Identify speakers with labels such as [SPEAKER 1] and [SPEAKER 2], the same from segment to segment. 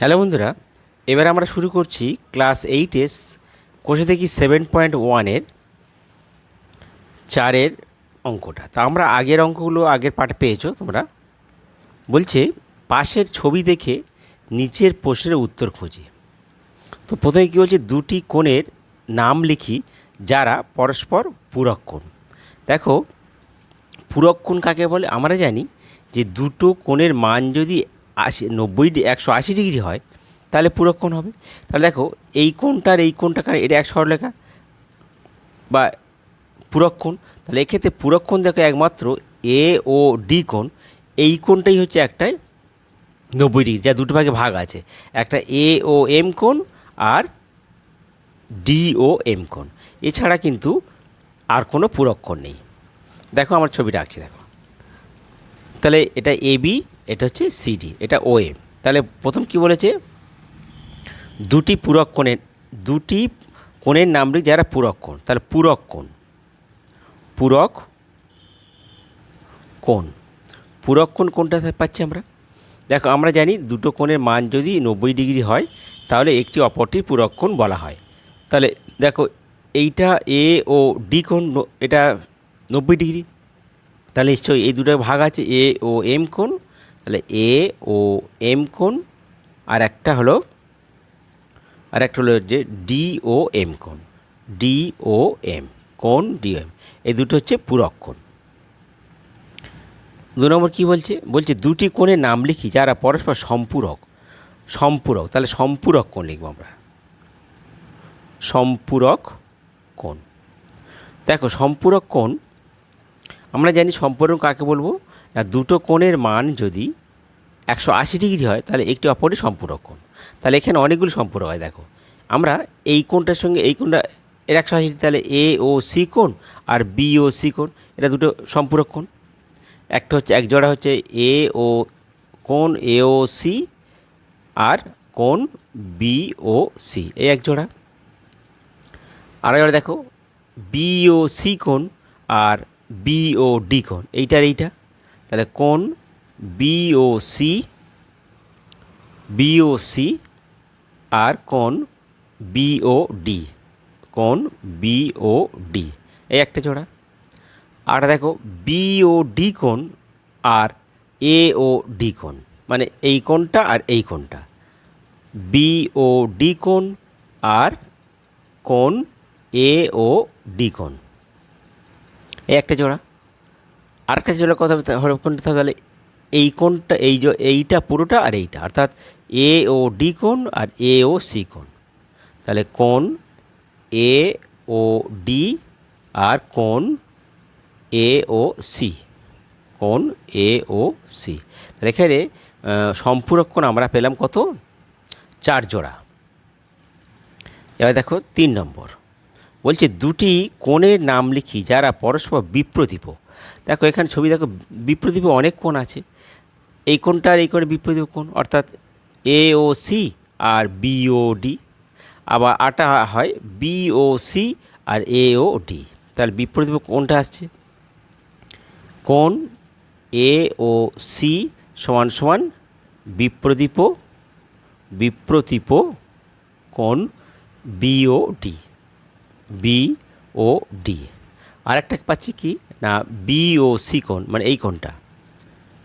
[SPEAKER 1] Hello বন্ধুরা, এবার আমরা শুরু করছি ক্লাস এইটের কোষে থেকে সেভেন পয়েন্ট ওয়ানের চারের অঙ্কটা। তা আমরা আগের অঙ্কগুলো আগের পাঠে পেয়েছ তোমরা। বলছে, পাশের ছবি দেখে নিচের প্রশ্নের উত্তর খুঁজি। তো প্রথমে কী বলছে, দুটি কোণের নাম লিখি যারা পরস্পর পূরক কোণ। দেখো, পূরক কোণ কাকে বলে? আমরা জানি যে দুটো কোণের মান যদি আশি, নব্বই একশো আশি ডিগ্রি হয়, তাহলে পূরক কোণ হবে? তাহলে দেখো, এই কোণটার এই কোণটা কার? এটা এক সরলেখা বা পূরক কোণ। তাহলে এক্ষেত্রে পূরক কোণ দেখো একমাত্র এ ও ডি কোণ। এই কোণটাই হচ্ছে একটাই নব্বই ডিগ্রি, যা দুটো ভাগে ভাগ আছে। একটা এ ও এম কোণ আর ডি ও এম কোণ। এছাড়া কিন্তু আর কোনো পূরক কোণ নেই। দেখো আমার ছবিটা আঁকছি, দেখো। তাহলে এটা এ বি এটা হচ্ছে সিডি এটা ও এম তাহলে প্রথম কি বলেছে? দুটি পূরক কোণের, দুটি কোণের নাম লিখ যারা পূরক কোণ, তাহলে পূরক কোণ পূরক কোণ। পূরক কোণ কোনটা পাচ্ছি আমরা? দেখো, আমরা জানি দুটো কোণের মান যদি নব্বই ডিগ্রি হয়, তাহলে একটি অপরটির পূরক কোণ বলা হয়। তাহলে দেখো, এইটা এ ও ডি কোণ, এটা নব্বই ডিগ্রি। তাহলে নিশ্চয়ই এই দুটো ভাগ আছে এ ও এম কোণ তাহলে এ ও এম কোণ, আর একটা হলো, আর একটা হলো যে ডি ও এম কোণ ডি ও এম কোণ ডি এম এই দুটো হচ্ছে পূরক কোণ। দু নম্বর কী বলছে? বলছে দুটি কোণের নাম লিখি যারা পরস্পর সম্পূরক সম্পূরক, তাহলে সম্পূরক কোণ লিখব আমরা। সম্পূরক কোণ। দেখো, সম্পূরক কোণ, আমরা জানি সম্পূরক কাকে বলব? না, দুটো কোণের মান যদি একশো আশি ডিগ্রি হয়, তাহলে একটি অপরই সম্পূরক কোণ। তাহলে এখানে অনেকগুলো সম্পূরক হয়, দেখো। আমরা এই কোণটার সঙ্গে এই কোণটা, এর একশো আশি তাহলে এ ও সি কোণ আর বি ও সি কোণ এটা দুটো সম্পূরক কোণ। একটা হচ্ছে, এক জোড়া হচ্ছে এ ও কোণ এ ও সি আর কোণ বি ও সি, এই এক জোড়া। আর এবার দেখো, বি ও সি কোণ আর বি ও ডি কোণ, এইটার এইটা। তাহলে কোন? B O C B O C আর কোন? বি ও ডি কোণ বি ও ডি এই একটা জোড়া। আর দেখো বি ও ডি কোণ আর এ ও ডি কোণ মানে এই কোণটা আর এই কোণটা বি ও ডি কোণ আর কোণ এ ও ডি এই একটা জোড়া। আরেকটা জোড়া কথা হবে কোনটা তাহলে এই কোণটা, এই এইটা পুরোটা আর এইটা। অর্থাৎ এ ও ডি কোণ আর এ ও সি কোণ। তাহলে কোণ এ ও ডি আর কোণ এ ও সি কোণ এ ও সি তাহলে এখানে সম্পূরক কোণ আমরা পেলাম কত? চার জোড়া। এবার দেখো তিন নম্বর। বলছে দুটি কোণের নাম লিখি যারা পরস্পর বিপ্রদীপ। দেখো, এখানে ছবি দেখো, বিপ্রদীপ অনেক কোণ আছে। এই কোণটা আর এই কোণে বিপ্রদীপ কোণ, অর্থাৎ এ ও সি আর বি ও ডি আবার আটা হয় বি ও সি আর এ ও ডি তাহলে বিপ্রদীপ কোণটা আসছে। কোণ এ ও সি সমান সমান বিপ্রদীপ বিপ্রদীপ কোণ B O D B O D আরেকটা পাচ্ছি কি? না বি ও সি কোণ মানে এই কোণটা।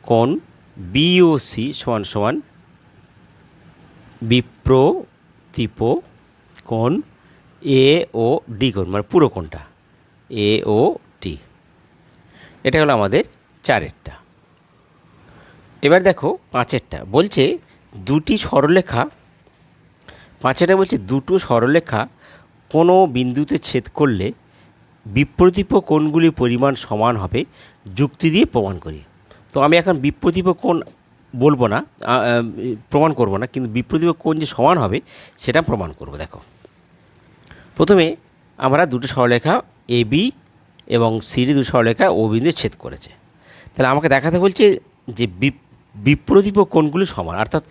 [SPEAKER 1] কোণ বি ও সি সমান সমান বিপ্রতীপ কোণ এ ও ডি কোণ মানে পুরো কোণটা। এ ও ডি এটা হলো আমাদের চারেরটা। এবার দেখো পাঁচেরটা। বলছে দুটি সরলরেখা, পাঁচেরটা বলছে দুটো সরলরেখা কোনো বিন্দুতে ছেদ করলে বিপ্রতীপ কোণগুলির পরিমাণ সমান হবে, যুক্তি দিয়ে প্রমাণ করি। তো আমি এখন বিপ্রতীপ কোণ বলব না প্রমাণ করব না, কিন্তু বিপ্রতীপ কোণ যে সমান হবে, সেটা প্রমাণ করব, দেখো। প্রথমে আমরা দুটো সরলেখা এ, বি এবং সিডি দুটো সরলেখা ও বিন্দু ছেদ করেছে। তাহলে আমাকে দেখাতে বলছে যে বিপ- বিপ্রতীপ কোণগুলি সমান, অর্থাৎ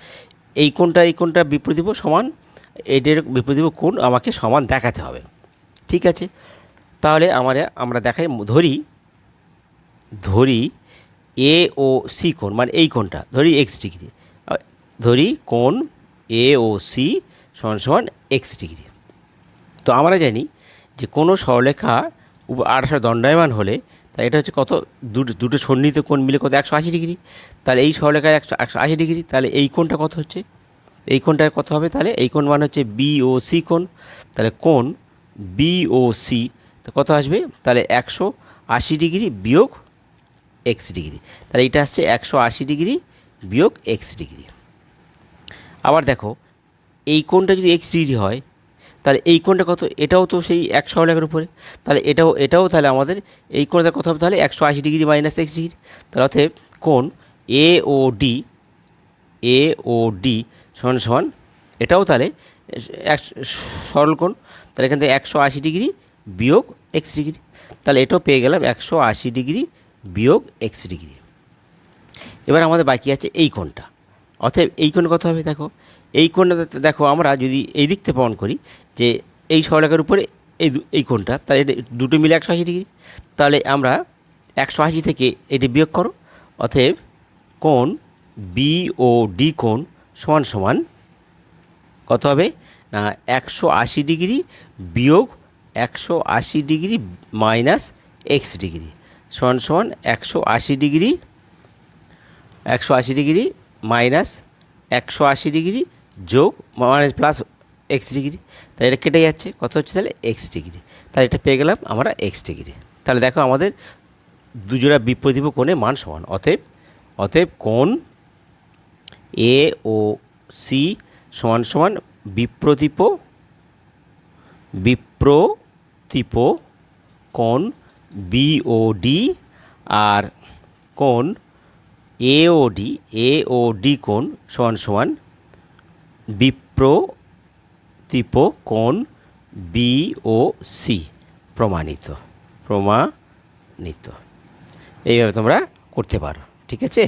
[SPEAKER 1] এই কোণটা এই কোণটা বিপ্রতীপ সমান, এদের বিপ্রতীপ কোণ আমাকে সমান দেখাতে হবে। ঠিক আছে? তাহলে আমরা আমরা দেখাই ধরি ধরি এ ও সি কোণ মানে এই কোণটা, ধরি এক্স ডিগ্রি। ধরি কোণ এ ও সি সমান সমান এক্স ডিগ্রি। তো আমরা জানি যে কোনো সরলেখা আড়াশো দণ্ডায়মান হলে তা এটা হচ্ছে কত? দুটো দুটো সন্নিহিত কোণ মিলে কত? একশো আশি ডিগ্রি। তাহলে এই সরলেখায় একশো একশো আশি ডিগ্রি। তাহলে এই কোণটা কত হচ্ছে? এই কোণটায় কত হবে? তাহলে এই কোণ মানে হচ্ছে বি ও সি কোণ। তাহলে কোণ বি ও সি তো কত আসবে? তাহলে একশো আশি ডিগ্রি বিয়োগ এক্স ডিগ্রি। তাহলে এটা আসছে একশো আশি ডিগ্রি বিয়োগ এক্স ডিগ্রি। আবার দেখো, এই কোণটা যদি এক্স ডিগ্রি হয়, তাহলে এই কোণটা কত? এটাও তো সেই একশো লেখার উপরে। তাহলে এটাও এটাও তাহলে আমাদের এই কোণটা কত হবে? তাহলে একশো আশি ডিগ্রি মাইনাস এক্স ডিগ্রি। তাহলে অতএব কোণ এ ও ডি, এ ও ডি সমান সমান, এটাও তাহলে এক সরল কোণ। তাহলে এখান থেকে একশো আশি ডিগ্রি বিয়োগ এক্স ডিগ্রি। তাহলে এটাও পেয়ে গেলাম একশো আশি ডিগ্রি বিয়োগ এক্স ডিগ্রি। এবার আমাদের বাকি আছে এই কোণটা। অতএব এই কোণ কত হবে দেখো? এই কোণটা দেখো আমরা যদি এই দিক থেকে প্রমাণ করি যে এই সরলেখার উপরে এই এই কোণটা, তাহলে এটা দুটো মিলে একশো আশি ডিগ্রি। তাহলে আমরা একশো আশি থেকে এটি বিয়োগ করো। অতএব কোণ বি ও ডি কোণ সমান সমান কত হবে? না, একশো আশি ডিগ্রি বিয়োগ একশো আশি ডিগ্রি মাইনাস এক্স ডিগ্রি সমান সমান একশো আশি ডিগ্রি, একশো আশি ডিগ্রি মাইনাস একশো আশি ডিগ্রি যোগ মাইনাস প্লাস এক্স ডিগ্রি। তাহলে এটা কেটে যাচ্ছে। কত হচ্ছে তাহলে? X degree. তাহলে এটা পেয়ে গেলাম আমরা এক্স ডিগ্রি। তাহলে দেখো আমাদের দুজোড়া বিপ্রতিভ কোণে মান সমান। অতএব অতএব কোণ এ ও সি সমান সমান বিপ্রতীপ বিপ্রতীপ কোণ বি ও ডি আর কোণ এ O D A O D কোণ সমান সমান বিপ্রতীপ কোণ বি ও সি প্রমাণিত প্রমাণিত। এইভাবে তোমরা করতে পারো, ঠিক আছে?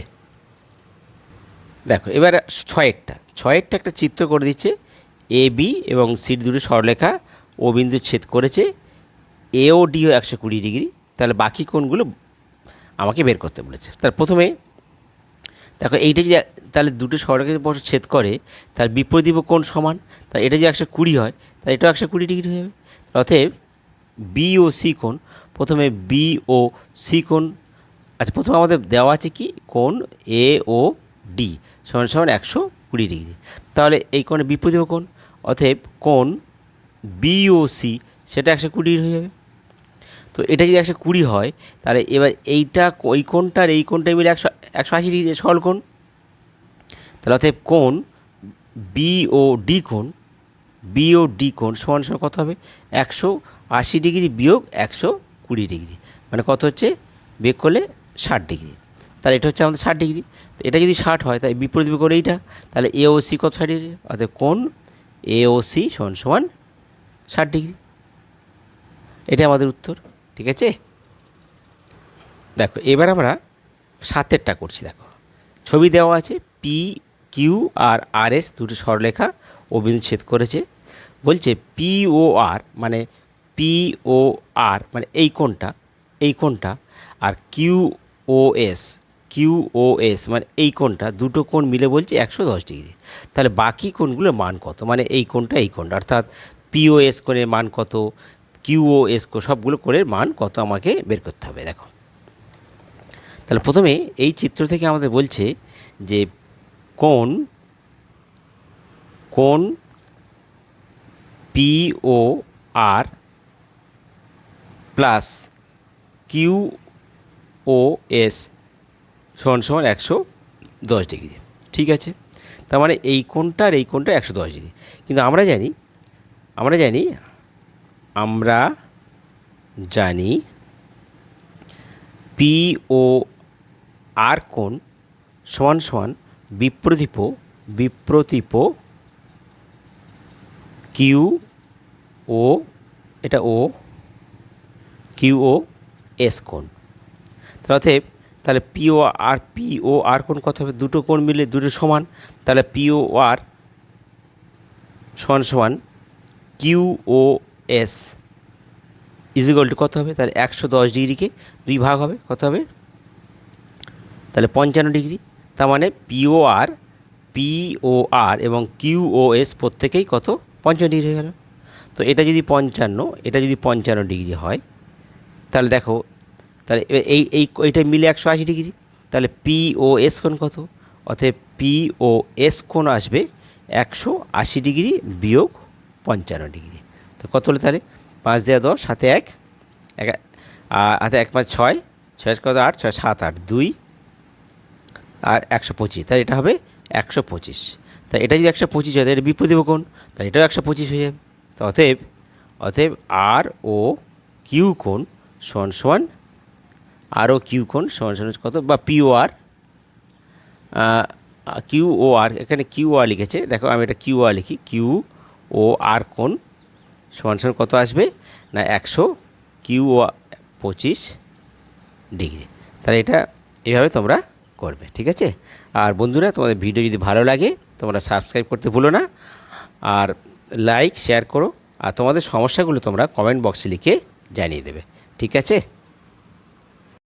[SPEAKER 1] দেখো, এবার ছয়েরটা ছয়েরটা একটা চিত্র করে দিচ্ছে। এ বি এবং সির দুটো সরলেখা ও বিন্দু ছেদ করেছে। এ ও ডিও একশো কুড়ি ডিগ্রি, তাহলে বাকি কোণগুলো আমাকে বের করতে বলেছে। তার প্রথমে, দেখো এইটা যদি তাহলে দুটো সরলেখার বছর ছেদ করে তার বিপরীত কোণ সমান তা এটা যদি একশো কুড়ি হয়, তাহলে এটাও একশো কুড়ি ডিগ্রি হয়ে যাবে। অতএব বি ও সি কোণ, প্রথমে বি ও সি কোণ আচ্ছা প্রথমে আমাদের দেওয়া আছে কি? কোণ এ ও ডি সমান সমান একশো কুড়ি ডিগ্রি। তাহলে এই কোণে বিপরীত কোণ, অতএব কোণ সি সেটা একশো কুড়ি হয়ে যাবে। তো এটা যদি একশো কুড়ি হয়, তাহলে এবার এইটা ওই কোণটার এই কোণটা মিলে একশো একশো আশি ডিগ্রি সরল কোণ। তাহলে অতএব কোণ বি ও ডি কোণ বি ও ডি কোণ সমান সমান কত হবে? একশো আশি ডিগ্রি বিয়োগ একশো কুড়ি ডিগ্রি। মানে কত হচ্ছে? বিয়োগ করলে ষাট ডিগ্রি। তাহলে এটা হচ্ছে আমাদের ষাট ডিগ্রি। তো এটা যদি ষাট হয় তাই বিপরীত করে এইটা। তাহলে এ ও সি কত ষাট ডিগ্রি? অর্থাৎ কোন এ ও সি সমান সমান ষাট ডিগ্রি। এটা আমাদের উত্তর। ঠিক আছে? দেখো, এবার আমরা সাতেরটা করছি, দেখো। ছবি দেওয়া আছে পি কিউ আর আর এস দুটো সরলেখা ও বিন্দু করেছে। বলছে পি ও আর মানে পি ও আর মানে এই কোনটা এই কোনটা আর Q O S Q O S মানে এই কোনটা দুটো কোণ মিলে বলছে একশো দশ ডিগ্রি। তাহলে বাকি কোণগুলোর মান কত? মানে এই কোণটা এই কোণটা। অর্থাৎ পিওএস কোণের মান কত? কিউওএস কো সবগুলো করে মান কত আমাকে বের করতে হবে, দেখো। তাহলে প্রথমে এই চিত্র থেকে আমাদের বলছে যে কোন কোন P O R plus Q O S সমান সমান একশো দশ ডিগ্রি, ঠিক আছে? তার মানে এই কোণটা আর এই কোণটা একশো দশ ডিগ্রি। কিন্তু আমরা জানি আমরা জানি আমরা জানি পি ও আর কোণ সমান সমান বিপ্রতীপ বিপ্রতীপ কিউ ও এটা ও কিউ ও এস কোণ। তাহলে অতএব, তাহলে পি ও আর পি ও আর কোণ কত হবে? দুটো কোণ মিলে দুটো সমান। তাহলে পি ও আর সমান সমান Q O S equal to কত হবে? তাহলে একশো দশ ডিগ্রিকে দুই ভাগ হবে, কত হবে? তাহলে পঞ্চান্ন ডিগ্রি। তার মানে পিও আর পি ও আর এবং কিউ ও এস প্রত্যেকেই কত? পঞ্চান্ন ডিগ্রি হয়ে গেল। তো এটা যদি পঞ্চান্ন, এটা যদি পঞ্চান্ন ডিগ্রি হয়, তাহলে দেখো, তাহলে এই এই, এইটা মিলে একশো আশি ডিগ্রি। তাহলে পি ও এস কোণ কত? অতএব পি ও এস কোণ আসবে একশো আশি ডিগ্রি বিয়োগ পঞ্চান্ন ডিগ্রি। কত হলো তাহলে? পাঁচ দেওয়া দশ, হাতে এক হাতে এক পাঁচ ছয় ছয় কত আট? ছয় সাত আট, দুই, আর একশো পঁচিশ। তাহলে এটা হবে একশো পঁচিশ। তাই এটা যদি একশো পঁচিশ হয়, তাহলে বিপরীত কোণ তাহলে এটাও একশো পঁচিশ হয়ে যাবে। তো অতএব অতএব আর ও কিউ কোণ সমান সমান আর ও কিউ কোণ সমান সমান কত? বা পিও আর কিউ ও আর, এখানে কিউ আর লিখেছে। দেখো আমি এটা কিউ আর লিখি, কিউ ও আর কোণ সমান সমান কত আসবে? না, একশো কিউ পঁচিশ ডিগ্রি। তাহলে এটা এভাবে তোমরা করবে, ঠিক আছে? আর বন্ধুরা, তোমাদের ভিডিও যদি ভালো লাগে, তোমরা সাবস্ক্রাইব করতে ভুলো না। আর লাইক, শেয়ার করো। আর তোমাদের সমস্যাগুলো তোমরা কমেন্ট বক্সে লিখে জানিয়ে দেবে, ঠিক আছে?